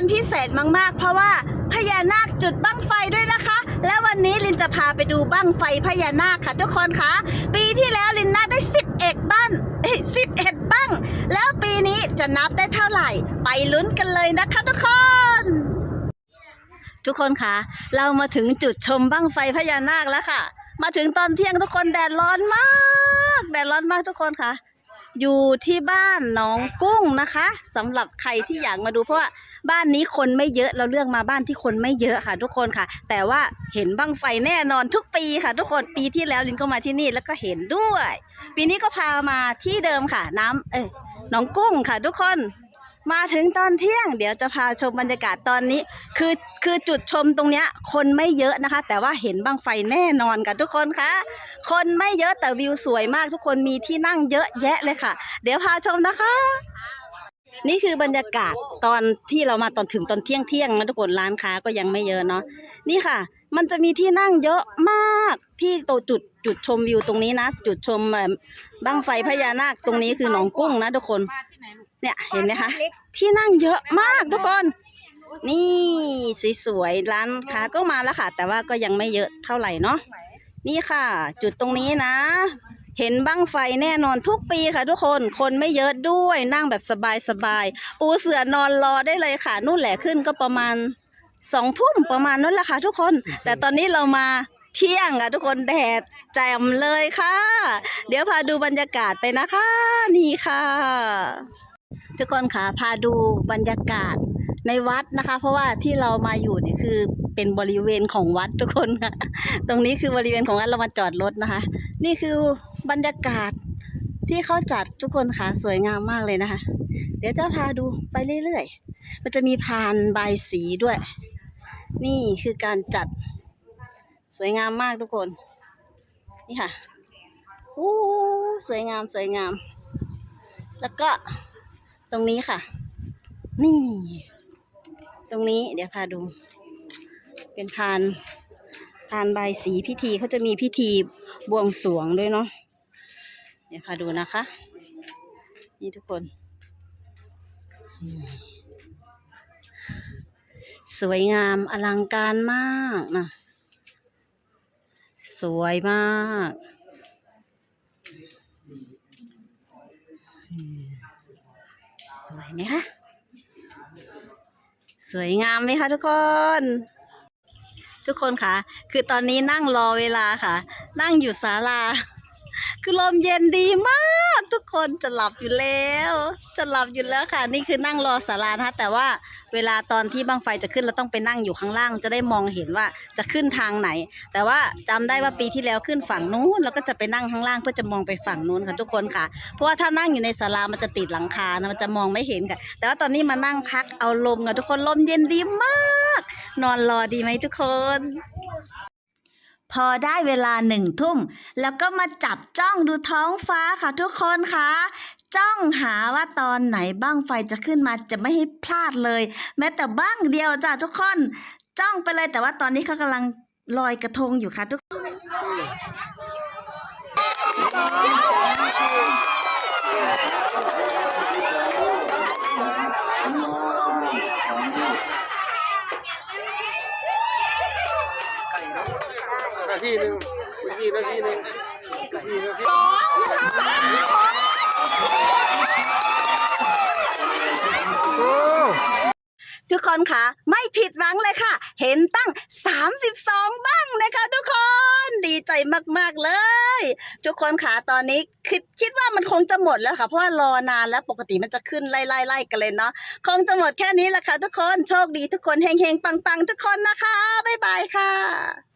วันพิเศษมากๆ เพราะว่าพญานาคจุดบั้งไฟด้วยนะคะ และวันนี้ลินจะพาไปดูบั้งไฟพญานาคค่ะทุกคนคะปีที่แล้วลินนับได้ 11 บ้านเอ้ย11บ้งแล้วปีนี้จะนับได้เท่าไหร่ ไปลุ้นกันเลยนะคะทุกคนทุกคนคะเรามาถึงจุดชมบั้งไฟพญานาคแล้วค่ะ มาถึงตอนเที่ยงทุกคนแดดร้อนมาก แดดร้อนมากทุกคนค่ะ อยู่ที่บ้านหนองกุ้งนะคะสำหรับใครที่อยากมาดูเพราะว่าบ้านนี้คนไม่เยอะเราเลือกมาบ้านที่คนไม่เยอะค่ะ ทุกคนค่ะ แต่ว่าเห็นบั้งไฟแน่นอนทุกปีค่ะ ทุกคนปีที่แล้วลินก็มาที่นี่แล้วก็เห็นด้วย ปีนี้ก็พามาที่เดิมค่ะ น้ำเอ้ยหนองกุ้งค่ะ ทุกคน มาถึงตอนเที่ยงเดี๋ยวจะพาชมบรรยากาศตอนนี้ คือคือจุดชมตรงเนี้ย คนไม่เยอะนะคะ แต่ว่าเห็นบั้งไฟแน่นอนค่ะทุกคนคะคนไม่เยอะแต่วิวสวยมากทุกคนมีที่นั่งเยอะแยะเลยค่ะ เดี๋ยวพาชมนะคะ นี่คือบรรยากาศตอนที่เรามาตอนถึงตอนเที่ยงเที่ยงนะทุกคนร้านค้าก็ยังไม่เยอะเนาะนี่ค่ะ มันจะมีที่นั่งเยอะมากที่ตรงจุดจุดชมวิวตรงนี้นะ จุดชมเอ่อบั้งไฟพญานาคตรงนี้คือหนองกุ้งนะทุกคน เนี่ยเห็นไหมคะ ที่นั่งเยอะมากทุกคน นี่สวยๆร้านค้าก็มาแล้วค่ะ แต่ว่าก็ยังไม่เยอะเท่าไหร่เนาะนี่ค่ะ จุดตรงนี้นะ เห็นบั้งไฟแน่นอนทุกปีค่ะ ทุกคนคนไม่เยอะด้วยนั่งแบบสบายๆปูเสือนอนรอได้เลยค่ะ นู่นแหละขึ้นก็ประมาณสองทุ่มประมาณนั้นแหละค่ะ ทุกคน แต่ตอนนี้เรามาเที่ยงค่ะทุกคนแดดแจ่มเลยค่ะ เดี๋ยวพาดูบรรยากาศไปนะคะ นี่ค่ะ ทุกคนค่ะพาดูบรรยากาศในวัดนะคะ เพราะว่าที่เรามาอยู่นี่คือเป็นบริเวณของวัดทุกคนค่ะ ตรงนี้คือบริเวณของวัดเรามาจอดรถนะคะ นี่คือบรรยากาศที่เขาจัดทุกคนค่ะสวยงามมากเลยนะคะ เดี๋ยวจะพาดูไปเรื่อยๆมันจะมีพานใบสีด้วย นี่คือการจัดสวยงามมากทุกคน นี่ค่ะอู้สวยงามสวยงาม แล้วก็ ตรงนี้ค่ะ นี่ ตรงนี้เดี๋ยวพาดู เป็นพานพานใบสีพิธีเขาจะมีพิธีบวงสรวงด้วยเนาะเดี๋ยวพาดูนะคะ นี่ทุกคน สวยงามอลังการมากนะ สวยมาก สวยไหมคะสวยงามไหมคะทุกคน ทุกคนคะคือตอนนี้นั่งรอเวลาค่ะ นั่งอยู่ศาลา คือลมเย็นดีมากทุกคนจะหลับอยู่แล้ว จะหลับอยู่แล้วค่ะ นี่คือนั่งรอศาลานะคะแต่ว่าเวลาตอนที่บังไฟจะขึ้นเราต้องไปนั่งอยู่ข้างล่าง จะได้มองเห็นว่าจะขึ้นทางไหน แต่ว่าจำได้ว่าปีที่แล้วขึ้นฝั่งนู้นแล้วก็จะไปนั่งข้างล่างเพื่อจะมองไปฝั่งนู้นค่ะทุกคนค่ะ เพราะว่าถ้านั่งอยู่ในศาลามันจะติดหลังคานะมันจะมองไม่เห็นค่ะ แต่ว่าตอนนี้มานั่งพักเอาลมค่ะทุกคนลมเย็นดีมาก นอนรอดีไหมทุกคน พอได้เวลาหนึ่งทุ่ม แล้วก็มาจับจ้องดูท้องฟ้าค่ะทุกคนค่ะจ้องหาว่าตอนไหนบ้างไฟจะขึ้นมาจะไม่ให้พลาดเลย แม้แต่บ้างเดียวจ้ะทุกคน จ้องไปเลยแต่ว่าตอนนี้เขากำลังลอยกระทงอยู่ค่ะทุกคน ทีหนึ่งเมื่อกี้นาทีหนึ่งนาทีนาทีโอ้ทุกคนคะไม่ผิดหวังเลยค่ะ เห็นตั้ง 32 บ้างนะคะทุกคนดีใจมากๆเลย ทุกคนคะตอนนี้คิดคิดว่ามันคงจะหมดแล้วค่ะ เพราะว่ารอนานแล้วปกติมันจะขึ้นไล่ๆๆกันเลยเนาะคงจะหมดแค่นี้แหละค่ะทุกคนโชคดีทุกคนเฮงๆปังๆ ทุกคนนะคะบ๊ายบายค่ะ